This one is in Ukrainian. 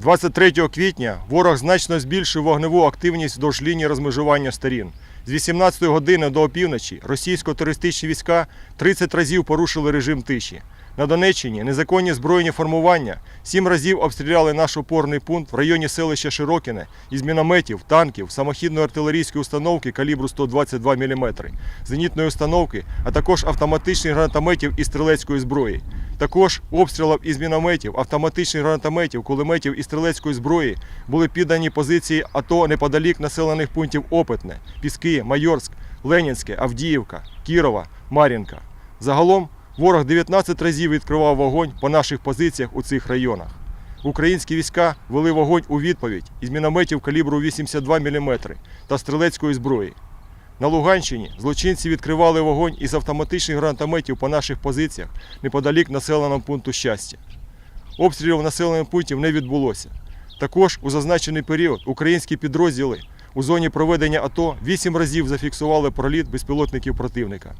23 квітня ворог значно збільшив вогневу активність вздовж лінії розмежування сторін. З 18 години до опівночі російсько-терористичні війська 30 разів порушили режим тиші. На Донеччині незаконні збройні формування сім разів обстріляли наш опорний пункт в районі селища Широкіне із мінометів, танків, самохідної артилерійської установки калібру 122 мм, зенітної установки, а також автоматичних гранатометів і стрілецької зброї. Також обстрілам із мінометів, автоматичних гранатометів, кулеметів і стрілецької зброї були піддані позиції АТО неподалік населених пунктів Опитне, Піски, Майорськ, Ленінське, Авдіївка, Кірова, Мар'їнка. Загалом ворог 19 разів відкривав вогонь по наших позиціях у цих районах. Українські війська вели вогонь у відповідь із мінометів калібру 82 мм та стрілецької зброї. На Луганщині злочинці відкривали вогонь із автоматичних гранатометів по наших позиціях неподалік населеного пункту щастя. Обстрілів населених пунктів не відбулося. Також у зазначений період українські підрозділи у зоні проведення АТО вісім разів зафіксували проліт безпілотників противника.